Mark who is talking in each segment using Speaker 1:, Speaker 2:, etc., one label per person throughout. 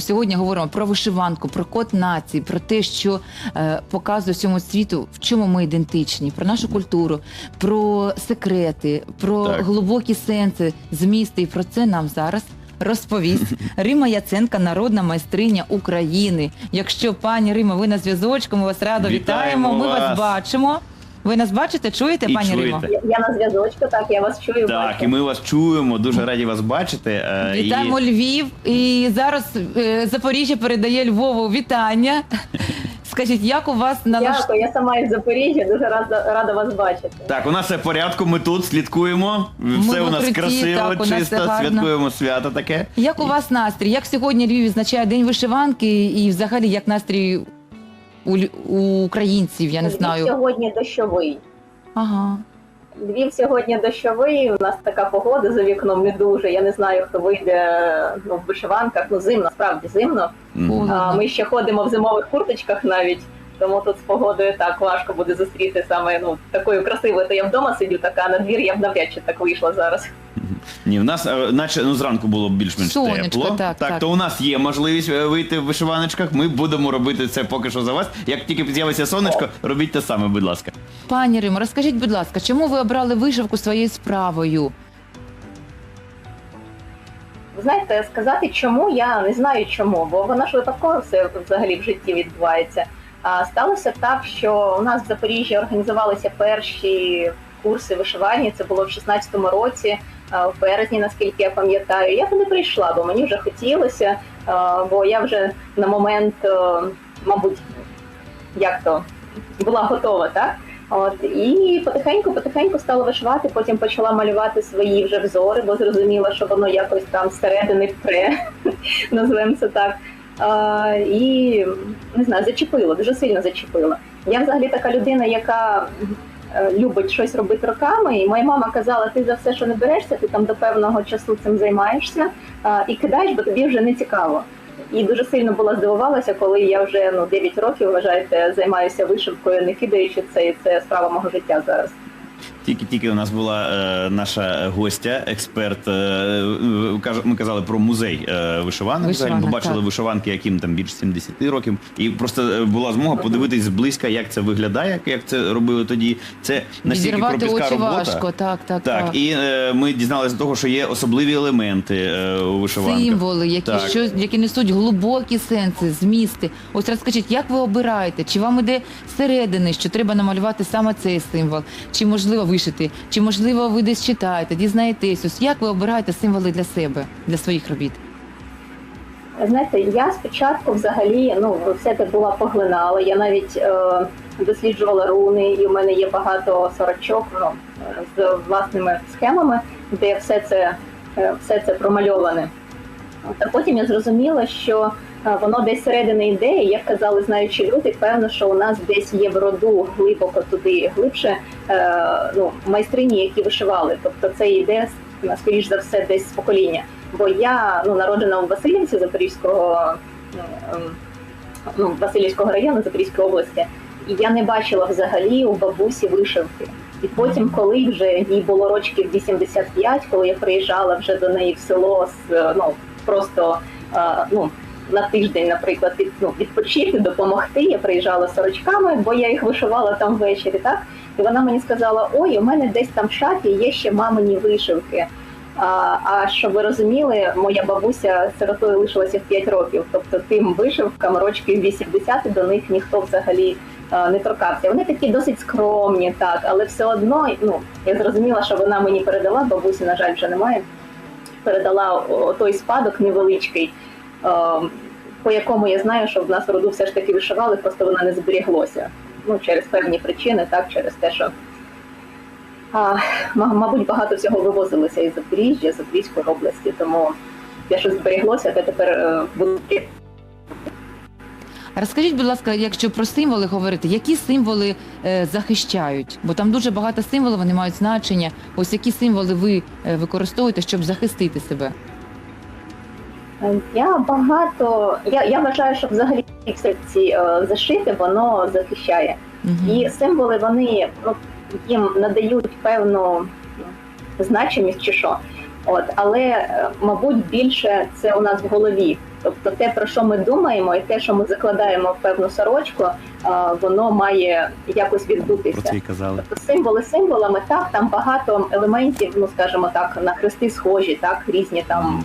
Speaker 1: Сьогодні говоримо про вишиванку, про код нації, про те, що е, показує всьому світу, в чому ми ідентичні, про нашу культуру, про секрети, про
Speaker 2: Так.
Speaker 1: глибокі сенси, змісти. І про це нам зараз розповість Рима Яценка, народна майстриня України. Якщо пані Рима, ви на зв'язочку, ми вас радо вітаємо.
Speaker 2: Вітаємо
Speaker 1: Ми вас.
Speaker 2: вас.
Speaker 1: бачимо. Ви нас бачите, чуєте,
Speaker 2: І
Speaker 1: пані
Speaker 2: чуєте.
Speaker 1: Римо?
Speaker 3: Я- Я на зв'язочку, так, я вас чую.
Speaker 2: Так,
Speaker 3: бачу.
Speaker 2: і ми вас чуємо, дуже раді вас бачити. е,
Speaker 1: Вітаємо
Speaker 2: і...
Speaker 1: Львів. І зараз е, Запоріжжя передає Львову вітання. Скажіть, як у вас налаш...
Speaker 3: Дякую, я сама із Запоріжжя, дуже рада, рада вас бачити.
Speaker 2: Так, у нас все в порядку, ми тут слідкуємо. Все
Speaker 1: в
Speaker 2: у нас
Speaker 1: укритті,
Speaker 2: красиво,
Speaker 1: так, у нас
Speaker 2: чисто,
Speaker 1: все гарно.
Speaker 2: святкуємо свято таке.
Speaker 1: Як у вас настрій? Як сьогодні Львів відзначає День вишиванки і взагалі як настрій у, у українців, я не
Speaker 3: Львів
Speaker 1: знаю.
Speaker 3: сьогодні дощовий.
Speaker 1: Ага.
Speaker 3: Львів сьогодні дощовий. У нас така погода за вікном не дуже. Я не знаю, хто вийде ну, в вишиванках. Ну зимно, справді зимно.
Speaker 1: О.
Speaker 3: А, ми ще ходимо в зимових курточках навіть. Тому тут з погодою так важко буде зустріти саме ну такою красивою. То я вдома сидю, така на двір я б навряд чи так вийшла зараз.
Speaker 2: Ні, в нас, е, наче ну зранку було більш-менш
Speaker 1: Сонечко,
Speaker 2: тепло.
Speaker 1: так, так.
Speaker 2: то у нас є можливість е, вийти в вишиваночках. Ми будемо робити це поки що за вас. Як тільки з'явиться сонечко, робіть те саме, будь ласка.
Speaker 1: Пані Римо, розкажіть, будь ласка, чому ви обрали вишивку своєю справою?
Speaker 3: Ви знаєте, сказати чому я не знаю чому, бо воно ж випадково все взагалі в житті відбувається. А сталося так, що у нас в Запоріжжі організувалися перші курси вишивання. Це було в 16-му році, в березні, наскільки я пам'ятаю. Я туди прийшла, бо мені вже хотілося, бо я вже на момент, е, мабуть, як то була готова, так? От і потихеньку, потихеньку стала вишивати. Потім почала малювати свої вже взори, бо зрозуміла, що воно якось там зсередини пре, назвемо це так. А, і не знаю, зачепило, дуже сильно зачепило. Я взагалі така людина, яка е, любить щось робити роками. І моя мама казала: ти за все, що не берешся, ти там до певного часу цим займаєшся і кидаєш, бо тобі вже не цікаво. І дуже сильно була здивувалася, коли я вже ну 9 років вважаєте, займаюся вишивкою, не кидаючи це, і це справа мого життя зараз.
Speaker 2: Тільки-тільки у нас була е, наша гостя, експерт. Е, е, ми казали про музей е, вишиванок. Взагалі
Speaker 1: Вишиванок,
Speaker 2: побачили
Speaker 1: так.
Speaker 2: вишиванки, яким там більше 70 років. І просто е, була змога подивитись зблизька, як це виглядає, як, це робили тоді. Це настільки кропітка робота.
Speaker 1: важко, так, так,
Speaker 2: Так, і е, ми дізналися того, що є особливі елементи е, у вишиванках.
Speaker 1: Символи, які
Speaker 2: Так.
Speaker 1: що, які несуть глибокі сенси, змісти. Ось розкажіть, як ви обираєте? Чи вам іде зсередини, що треба намалювати саме цей символ? Чи можливо вишити? Чи можливо ви десь читаєте, дізнаєтесь? Ось як ви обираєте символи для себе, для своїх робіт?
Speaker 3: Знаєте, я спочатку взагалі ну все це була поглинала. Я навіть е, досліджувала руни, і в мене є багато сорочок ну, з власними схемами, де все це, е, все це промальоване. Та потім я зрозуміла, що воно десь середини йде, і як казали знаючі люди, певно, що у нас десь є в роду глибоко туди глибше е, ну, майстрині, які вишивали. Тобто це йде скоріш за все десь з покоління. Бо я ну, народжена у Васильівці Запорізького ну, ем, ну, Васильівського району Запорізької області, і я не бачила взагалі у бабусі вишивки. І потім, коли вже їй було років 85, коли я приїжджала вже до неї в село з е, ну просто е, ну на тиждень, наприклад, від, ну, відпочити, допомогти. Я приїжджала сорочками, бо я їх вишивала там ввечері. Так і вона мені сказала: Ой, у мене десь там в шафі є ще мамині вишивки. А, а щоб ви розуміли, моя бабуся сиротою лишилася в 5 років. Тобто тим вишивкам рочків 80 до них ніхто взагалі не торкався. Вони такі досить скромні, так, але все одно ну я зрозуміла, що вона мені передала. Бабусі, на жаль, вже немає. Передала той спадок невеличкий, по якому я знаю, що в нас в роду все ж таки вишивали, просто вона не зберіглося. Ну, через певні причини, так, через те, що а, ма- мабуть, багато всього вивозилося із Запоріжжя, Запорізької області, тому те, що зберіглося, те тепер е.
Speaker 1: Розкажіть, будь ласка, якщо про символи говорити, які символи е, захищають? Бо там дуже багато символів, вони мають значення. Ось які символи ви е, використовуєте, щоб захистити себе?
Speaker 3: Е, Я багато. Я, я вважаю, що взагалі ці е, зашити воно захищає.
Speaker 1: Мгм.
Speaker 3: І символи вони ну, їм надають певну значимість чи що. От, але, е, мабуть, більше це у нас в голові. Тобто те, про що ми думаємо, і те, що ми закладаємо в певну сорочку, воно має якось
Speaker 2: Про
Speaker 3: відбутися.
Speaker 2: це і казали.
Speaker 3: Тобто символи символами, так, там багато елементів, ну скажімо так, на хрести схожі, так, різні там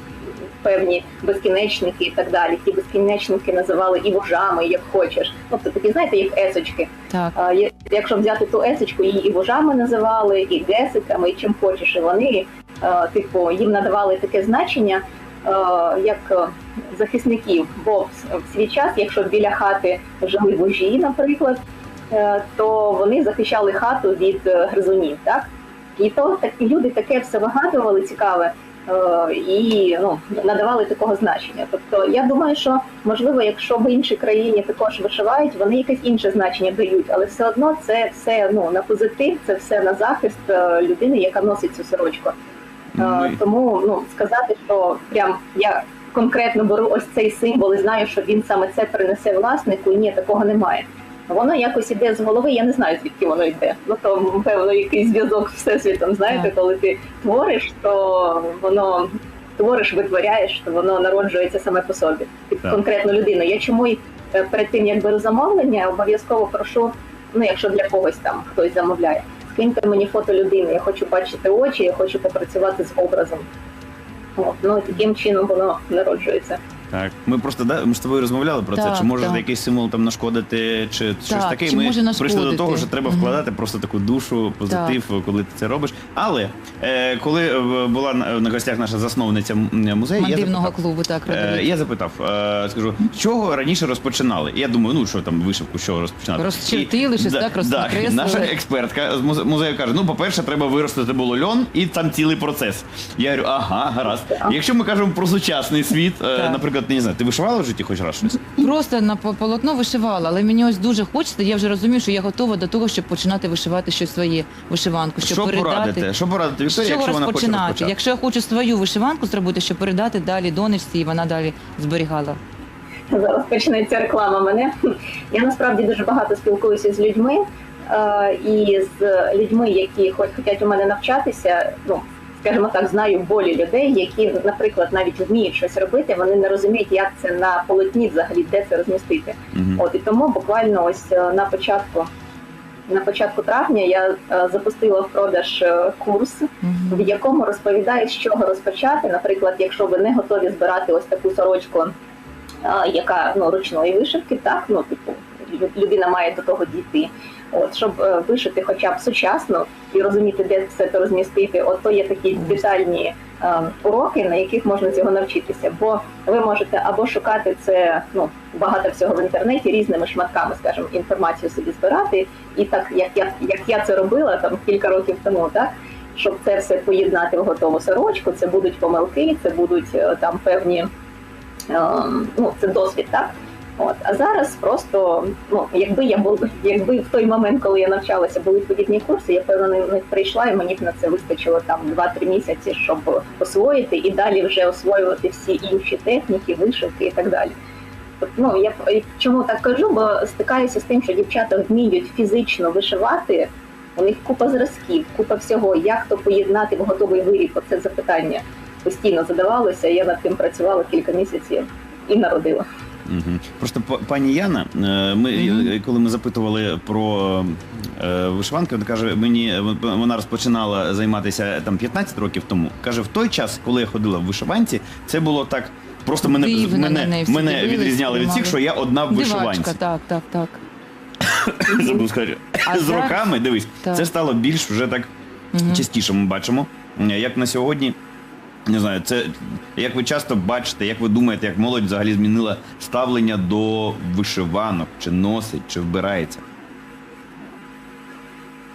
Speaker 3: певні безкінечники і так далі. Ті безкінечники називали і вужами, як хочеш. Тобто такі, знаєте, як есочки.
Speaker 1: Так.
Speaker 3: А, Якщо взяти ту есочку, її і вужами називали, і гесиками, і чим хочеш, і вони, е, типу, їм надавали таке значення, як е, захисників. Бо в- свій час, якщо біля хати жили вужі, наприклад, е, то вони захищали хату від е, гризунів, так? І то такі люди таке все вигадували цікаве і ну, надавали такого значення. Тобто я думаю, що можливо, якщо в іншій країні також вишивають, вони якесь інше значення дають, але все одно це все ну на позитив, це все на захист е, людини, яка носить цю сорочку. Е,
Speaker 2: Ми-
Speaker 3: Тому ну сказати, що прям я конкретно беру ось цей символ і знаю, що він саме це принесе власнику. Ні, такого немає. Воно якось іде з голови, я не знаю, звідки воно йде. Ну то певно якийсь зв'язок з всесвітом. Знаєте, коли ти твориш, то воно твориш, витворяєш, то воно народжується саме по собі під конкретну людину. Я чому й е, перед тим як беру замовлення, обов'язково прошу, ну якщо для когось там хтось замовляє, скиньте мені фото людини. Я хочу бачити очі, я хочу попрацювати з образом. От, ну таким чином воно народжується.
Speaker 2: Так, ми просто да, ми з тобою розмовляли про це. Чи може
Speaker 1: так.
Speaker 2: якийсь символ там нашкодити, чи щось таке.
Speaker 1: чи
Speaker 2: ми
Speaker 1: може
Speaker 2: прийшли до того, що треба вкладати просто таку душу, позитив, коли ти це робиш. Але е, коли е, була на, на гостях наша засновниця музею, я запитав,
Speaker 1: клубу, так,
Speaker 2: Е, я запитав, е, скажу, з чого раніше розпочинали? І я думаю, ну що там вишивку, з чого розпочинати?
Speaker 1: Розчертили щось, так, розкреслили.
Speaker 2: Наша експертка з музею каже: ну, по-перше, треба виростити було льон, і там цілий процес. Я говорю, ага, гаразд. Якщо ми кажемо про сучасний світ, е,
Speaker 1: Так.
Speaker 2: Наприклад, не знаю, ти вишивала в житті хоч раз щось?
Speaker 1: Просто на по- полотно вишивала, але мені ось дуже хочеться. Я вже розумію, що я готова до того, щоб починати вишивати щось своє вишиванку, щоб
Speaker 2: Що
Speaker 1: передати.
Speaker 2: Що порадити Вікторії,
Speaker 1: чого
Speaker 2: якщо вона хоче
Speaker 1: розпочинати?
Speaker 2: розпочати?
Speaker 1: Якщо я хочу свою вишиванку зробити, щоб передати далі донечці, і вона далі зберігала.
Speaker 3: Зараз почнеться реклама мене. Я насправді дуже багато спілкуюся з людьми е, і з людьми, які хоч хочуть у мене навчатися. Ну скажімо так, знаю болі людей, які, наприклад, навіть вміють щось робити, вони не розуміють, як це на полотні взагалі, де це розмістити.
Speaker 2: Мгм.
Speaker 3: От і тому буквально ось е, на початку. На початку травня я е, запустила в продаж е, курс, в якому розповідають, з чого розпочати. Наприклад, якщо ви не готові збирати ось таку сорочку, яка ну ручної вишивки, так ну типу лю- людина має до того дійти. От щоб е, вишити, хоча б сучасно і розуміти, де все це розмістити, от то є такі детальні е, уроки, на яких можна цього навчитися. Бо ви можете або шукати це ну багато всього в інтернеті різними шматками, скажімо, інформацію собі збирати, і так як я як я це робила там кілька років тому, так щоб це все поєднати в готову сорочку, це будуть помилки, це будуть е, там певні ем, ну це досвід, так. От а зараз просто ну якби я був, якби в той момент, коли я навчалася, були відповідні курси, я певно не, не прийшла, і мені б на це вистачило там 2-3 місяці, щоб освоїти і далі вже освоювати всі інші техніки, вишивки і так далі. Ну я чому так кажу, бо стикаюся з тим, що дівчата вміють фізично вишивати. У них купа зразків, купа всього. Як то поєднати в готовий виріб? Оце запитання постійно задавалося. Я над тим працювала кілька місяців і народила.
Speaker 2: Мгм. Просто пані Яна, е, ми е, коли ми запитували про е, вишиванки, вона каже, мені вона розпочинала займатися там 15 років тому. Каже, в той час, коли я ходила в вишиванці, це було так. Просто мене
Speaker 1: Дивно
Speaker 2: мене, мене
Speaker 1: дивились,
Speaker 2: відрізняли від всіх, що я одна в вишиванці.
Speaker 1: Дивачка, так, так, так.
Speaker 2: Забув сказати.
Speaker 1: А
Speaker 2: З
Speaker 1: зараз-
Speaker 2: роками, дивись,
Speaker 1: Так.
Speaker 2: це стало більш вже так
Speaker 1: Мгм.
Speaker 2: частіше ми бачимо. Як на сьогодні, не знаю, це як ви часто бачите, як ви думаєте, як молодь взагалі змінила ставлення до вишиванок, чи носить, чи вбирається?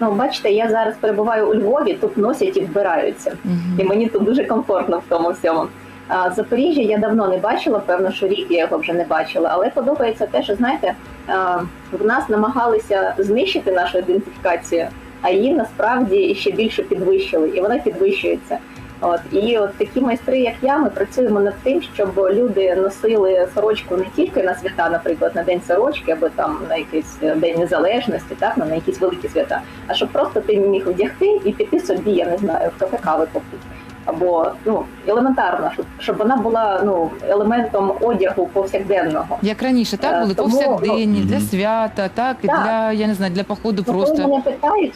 Speaker 3: Ну, бачите, я зараз перебуваю у Львові, тут носять і вбираються.
Speaker 1: Мгм.
Speaker 3: І мені тут дуже комфортно в тому всьому. А Запоріжжя я давно не бачила, певно, що рік я його вже не бачила, але подобається те, що знаєте, а, в нас намагалися знищити нашу ідентифікацію, а її насправді ще більше підвищили, і вона підвищується. От і от такі майстри, як я, ми працюємо над тим, щоб люди носили сорочку не тільки на свята, наприклад, на день сорочки, або там на якийсь день незалежності, так на якісь великі свята, а щоб просто ти міг вдягти і піти собі, я не знаю, в кафе кави попити. або ну елементарно, щоб, щоб вона була ну елементом одягу повсякденного.
Speaker 1: Як раніше, так
Speaker 3: Е,
Speaker 1: були
Speaker 3: тому,
Speaker 1: повсякденні,
Speaker 2: ну,
Speaker 1: для свята, так, і
Speaker 3: Так.
Speaker 1: для, я не знаю, для походу
Speaker 3: Ну,
Speaker 1: просто.
Speaker 3: Мене питають,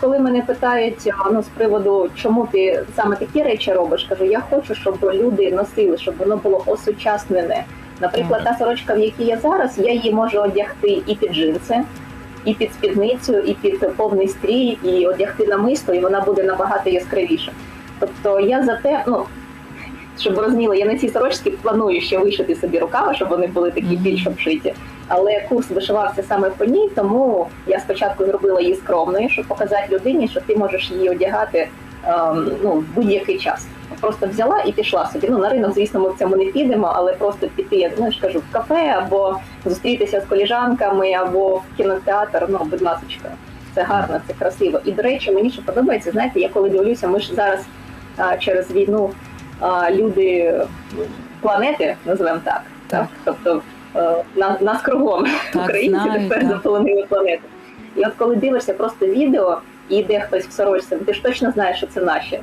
Speaker 3: коли мене питають ну, з приводу, чому ти саме такі речі робиш, кажу, я хочу, щоб люди носили, щоб воно було осучаснене. Наприклад, та сорочка, в якій я зараз, я її можу одягти і під джинси, і під спідницю, і під повний стрій, і одягти намисто, і вона буде набагато яскравіша. Тобто я за те, ну щоб розуміли, я на цій сорочці планую ще вишити собі рукава, щоб вони були такі більш обшиті. Але курс вишивався саме по ній, тому я спочатку зробила її скромною, щоб показати людині, що ти можеш її одягати ем, ну, в будь-який час. Просто взяла і пішла собі. Ну на ринок, звісно, ми в цьому не підемо, але просто піти, ну я ж кажу, в кафе або зустрітися з коліжанками, або в кінотеатр. Ну, будь ласка, це гарно, це красиво. І до речі, мені що подобається, знаєте, я коли дивлюся, ми ж зараз а, через війну а, люди планети, називаємо так, так. тобто е, нас кругом
Speaker 1: Так,
Speaker 3: українці
Speaker 1: знаю,
Speaker 3: тепер
Speaker 1: так.
Speaker 3: заполонили планету. І от коли дивишся просто відео і йде хтось в сорочці, ти ж точно знаєш, що це наші.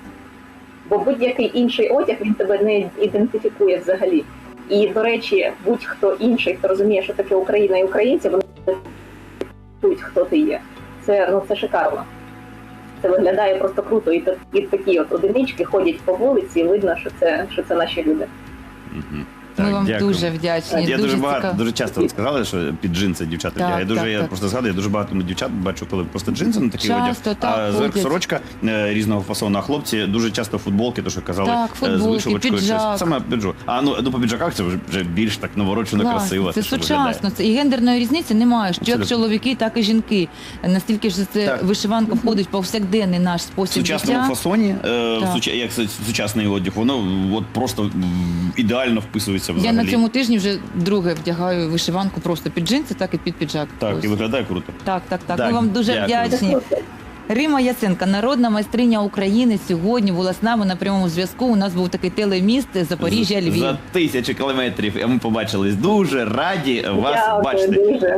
Speaker 3: Бо будь-який інший одяг він тебе не ідентифікує взагалі. І, до речі, будь-хто інший, хто розуміє, що таке Україна і українці, вони чують, хто ти є. Це ну це шикарно. Це виглядає просто круто. І, і такі от одинички ходять по вулиці, і видно, що це, що це наші люди.
Speaker 2: Мгм. Дякую.
Speaker 1: дуже вдячні.
Speaker 2: Я дуже, багато,
Speaker 1: цікаво.
Speaker 2: дуже часто от сказали, що під джинси дівчата
Speaker 1: Так,
Speaker 2: вдягають. Дуже
Speaker 1: так,
Speaker 2: я
Speaker 1: так.
Speaker 2: просто згадую, я дуже багато дівчат бачу, коли просто джинси на такий одяг,
Speaker 1: так,
Speaker 2: а
Speaker 1: ходять.
Speaker 2: сорочка е, різного фасону. А хлопці дуже часто футболки, то що казали,
Speaker 1: Так,
Speaker 2: е, з вишивочкою. щось. Саме піджак. А ну, ну по піджаках це вже- більш так наворочено,
Speaker 1: Класно,
Speaker 2: красиво.
Speaker 1: Це сучасно. Це і гендерної різниці немає. Що як чоловіки, так і жінки. Настільки ж це
Speaker 2: Так.
Speaker 1: вишиванка входить в повсякденний наш
Speaker 2: В
Speaker 1: спосіб
Speaker 2: сучасному
Speaker 1: життя.
Speaker 2: фасоні, е, як сучасний одяг, воно от просто ідеально вписується
Speaker 1: Я
Speaker 2: взагалі.
Speaker 1: на цьому тижні вже друге вдягаю вишиванку просто під джинси, так і під піджак.
Speaker 2: Так,
Speaker 1: Ось.
Speaker 2: і виглядає круто.
Speaker 1: так, так, так.
Speaker 2: Так,
Speaker 1: Ми вам дуже
Speaker 2: дякую.
Speaker 1: Вдячні. Рима Яценка, народна майстриня України, сьогодні була з нами на прямому зв'язку. У нас був такий телеміст Запоріжжя Львів.
Speaker 2: За тисячі кілометрів. Ми побачились. Дуже раді вас
Speaker 3: Дякую
Speaker 2: бачити.
Speaker 3: дуже.